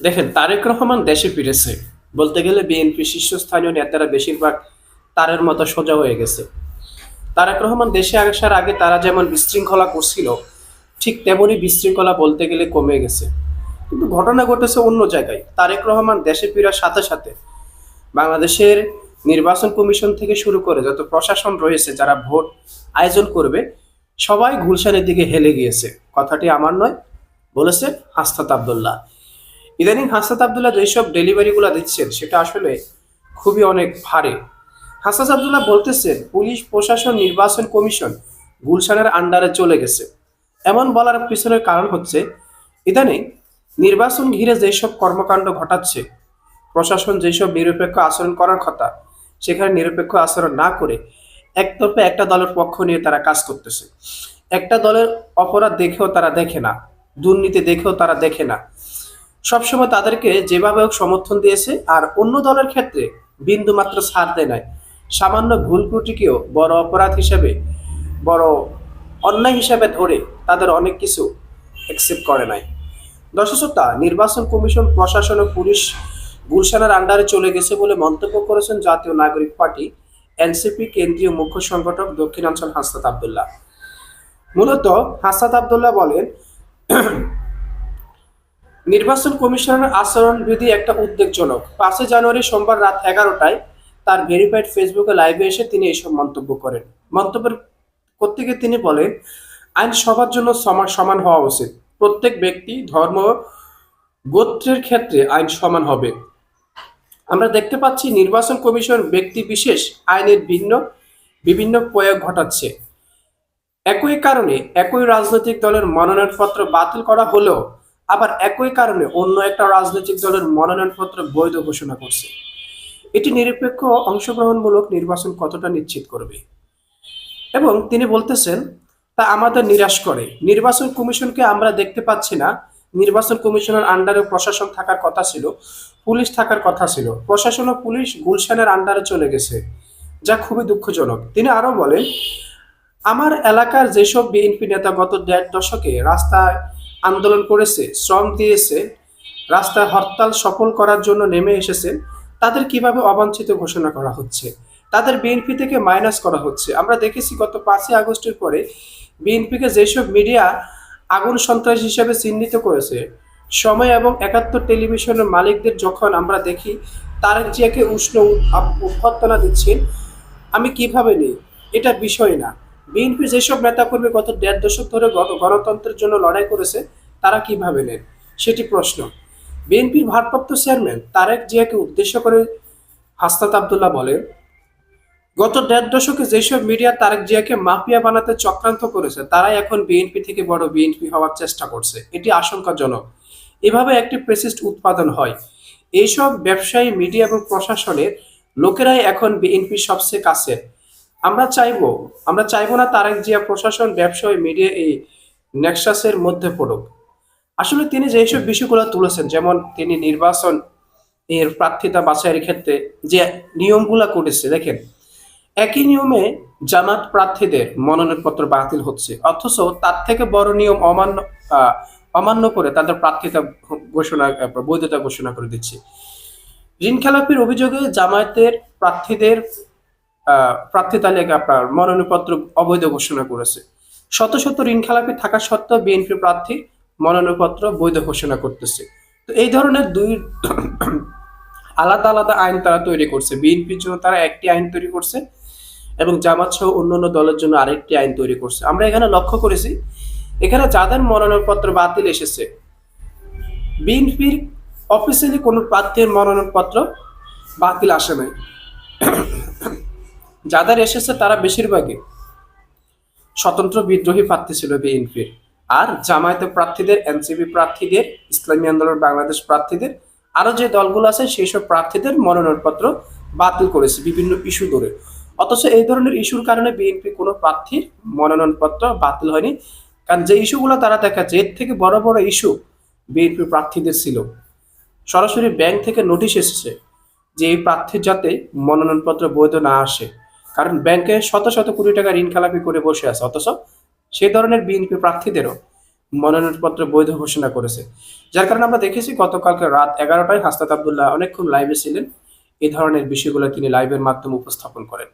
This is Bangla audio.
দেখেন, তারেক রহমান দেশে ফিরেছে। বলতে গেলে বিএনপি শীর্ষস্থানীয় নেতারা বেশিরভাগ তারের মতো সোজা হয়ে গেছে। তারেক রহমান দেশে আসার আগে তারা যেমন বিশৃঙ্খলা করছিল, ঠিক তেমনই বিশৃঙ্খলা বলতে গেলে কমে গেছে। কিন্তু ঘটনা ঘটেছে অন্য জায়গায়। তারেক রহমান দেশে ফেরার সাথে সাথে বাংলাদেশের নির্বাচন কমিশন থেকে শুরু করে যত প্রশাসন রয়েছে, যারা ভোট আয়োজন করবে, সবাই গুলশানের দিকে হেলে গিয়েছে। কথাটি আমার নয়, বলেছে হাস্তাত আবদুল্লাহ। ইদানিং হাসাত আবদুল্লাহ যেসব ডেলিভারিগুলো দিচ্ছেন, সেটা আসলে খুবই অনেক ভারী। হাসাস আবদুল্লাহ বলতেছেন, পুলিশ প্রশাসন নির্বাচন কমিশন গুলশানের আন্ডারে চলে গেছে। এমন বলার পিছনের কারণ হচ্ছে, ইদানিং নির্বাচন ঘিরে যেসব কর্মকাণ্ড ঘটাচ্ছে, প্রশাসন যেসব নিরপেক্ষ আচরণ করার কথা, সেখানে নিরপেক্ষ আচরণ না করে একতরফে একটা দলের পক্ষ নিয়ে তারা কাজ করতেছে। একটা দলের অপরাধ দেখেও তারা দেখে না, দুর্নীতি দেখেও তারা দেখে না। সবসময় তাদেরকে যেভাবে হোক সমর্থন দিয়েছে, আর অন্য দলের ক্ষেত্রে বিন্দু মাত্র ছাড় দেয় নাই। সামান্য ভুল ত্রুটিকেও বড় অপরাধ হিসেবে, বড় অন্যায় হিসাবে ধরে তাদের অনেক কিছু অ্যাকসেপ্ট করে নাই। দর্শকতা, নির্বাচন কমিশন, প্রশাসন ও পুলিশ গুলশানের আন্ডারে চলে গেছে বলে মন্তব্য করেছেন জাতীয় নাগরিক পার্টি, এনসিপি কেন্দ্রীয় মুখ্য সংগঠক দক্ষিণাঞ্চল হাসনাত আবদুল্লাহ। মূলত হাসনাত আবদুল্লাহ বলেন নির্বাচন কমিশনের আচরণবিধি একটা উদ্বেগজনক। পাঁচই জানুয়ারি সোমবার রাত এগারোটায় তার ভেরিফাইড ফেসবুকে লাইভে এসে তিনি এইসব মন্তব্য করেন। মন্তব্যের করতে গিয়ে তিনি বলেন, আইন সবার জন্য সমান হওয়া উচিত। প্রত্যেক ব্যক্তি, ধর্ম গোত্রের ক্ষেত্রে আইন সমান হবে। আমরা দেখতে পাচ্ছি নির্বাচন কমিশন ব্যক্তি বিশেষ আইনের ভিন্ন, বিভিন্ন প্রয়োগ ঘটাচ্ছে। একই কারণে একই রাজনৈতিক দলের মনোনয়নপত্র বাতিল করা হলেও আবার একই কারণে অন্য একটা রাজনৈতিক দলের মনোনয়নপত্র বৈধ ঘোষণা করছে। এটি নিরপেক্ষ অংশগ্রহণমূলক নির্বাচন কতটা নিশ্চিত করবে? এবং তিনি বলতেছেন, তা আমাদের নিরাশ করে। নির্বাচন কমিশনকে আমরা দেখতে পাচ্ছি না। নির্বাচন কমিশনের আন্ডারে প্রশাসন থাকার কথা ছিল, পুলিশ থাকার কথা ছিল। প্রশাসন ও পুলিশ গুলশানের আন্ডারে চলে গেছে, যা খুবই দুঃখজনক। তিনি আরও বলেন, আমার এলাকার যেসব বিএনপি নেতা গত দেড় দশকে রাস্তায় আন্দোলন করেছে, শ্রম দিয়েছে, রাস্তায় হরতাল সফল করার জন্য নেমে এসেছেন, তাদের কীভাবে অবাঞ্ছিত ঘোষণা করা হচ্ছে? তাদের বিএনপি থেকে মাইনাস করা হচ্ছে। আমরা দেখেছি গত পাঁচই আগস্টের পরে বিএনপিকে যেসব মিডিয়া আগুন সন্ত্রাস হিসেবে চিহ্নিত করেছে, সময় এবং একাত্তর টেলিভিশনের মালিকদের যখন আমরা দেখি তারেক জিয়াকে উষ্ণ অভ্যর্থনা দিচ্ছেন, আমি কীভাবে নিই? এটা বিষয় না। বিএনপি যেসব নেতাকর্মী গত দেড় দশক ধরে গণ- গণতন্ত্রের জন্য লড়াই করেছে, তারা কীভাবে নেন? সেটি প্রশ্ন। বিএনপির ভারপ্রাপ্ত চেয়ারম্যান তারেক জিয়াকে উদ্দেশ্য করে হাস্তাত আবদুল্লাহ বলেন, গত দেড় দশকে যেসব মিডিয়া তারেক জিয়াকে মাফিয়া বানাতে চক্রান্ত করেছে, তারাই এখন বিএনপি থেকে বড় বিএনপি হওয়ার চেষ্টা করছে। এটি আশঙ্কাজনক। এভাবে একটি প্রেসিস্ট উৎপাদন হয়। এইসব ব্যবসায়ী, মিডিয়া এবং প্রশাসনের লোকেরাই এখন বিএনপির সবচেয়ে কাছের। আমরা চাইব আমরা চাইব না তারেক জিয়া প্রশাসন ব্যবসায়ী মিডিয়া এই নেক্সাসের মধ্যে পড়ুক। আসলে তিনি যেসব বিষয়গুলো তুলেছেন, যেমন তিনি নির্বাচন এর প্রার্থিতা বাছাইয়ের ক্ষেত্রে যে নিয়মগুলো করেছে, দেখেন, একই নিয়মে জামাত প্রার্থীদের মনোনয়নপত্র বাতিল হচ্ছে, অথচ তার থেকে বড় নিয়ম অমান্য অমান্য করে তাদের প্রার্থিতা ঘোষণা বৈধতা ঘোষণা করে দিচ্ছে। ঋণ খেলাপির অভিযোগে জামায়াতের প্রার্থীদের প্রার্থী তালিকা আপনার মনোনয়নপত্র অবৈধ ঘোষণা করেছে। শত শত ঋণ খেলাপি থাকা সত্ত্বেও বিএনপি প্রার্থী মনোনয়নপত্র বৈধ ঘোষণা করতেছে। তো এই ধরনের দুই আলাদা আলাদা আইন তারা তৈরি করছে। বিএনপির জন্য তারা একটি আইন তৈরি করছে এবং জামাত সহ অন্যান্য দলের জন্য আরেকটি আইন তৈরি করছে। আমরা এখানে লক্ষ্য করেছি, এখানে যাদের মনোনয়নপত্র বাতিল এসেছে, বিএনপির অফিসিয়ালি কোনো প্রার্থীর মনোনয়নপত্র বাতিল আসে নাই। যাদের এসেছে তারা বেশিরভাগই স্বতন্ত্র বিদ্রোহী প্রার্থী ছিল বিএনপির। আর জামায়াতে প্রার্থীদের, এনসিপি প্রার্থীদের, ইসলামী আন্দোলন বাংলাদেশ প্রার্থীদের আরও যে দলগুলো আছে সেই সব প্রার্থীদের মনোনয়নপত্র বাতিল করেছে বিভিন্ন ইস্যু ধরে। অথচ এই ধরনের ইস্যুর কারণে বিএনপি কোনো প্রার্থীর মনোনয়নপত্র বাতিল হয়নি। কারণ যে ইস্যুগুলো তারা দেখাচ্ছে, এর থেকে বড় বড় ইস্যু বিএনপি প্রার্থীদের ছিল। সরাসরি ব্যাংক থেকে নোটিশ এসেছে যে এই প্রার্থীর যাতে মনোনয়নপত্র বৈধ না আসে। কারণ ব্যাংকে শত শত কোটি টাকা ঋণ খেলাপি করে বসে আছে, অথচ সেই ধরনের বিএনপি প্রার্থীদেরও মনোনয়নপত্র বৈধ ঘোষণা করেছে। যার কারণে আমরা দেখেছি গতকালকে রাত এগারোটায় হাস্তাত আবদুল্লাহ অনেকক্ষণ লাইভে ছিলেন। এই ধরনের বিষয়গুলো তিনি লাইভের মাধ্যমে উপস্থাপন করেন।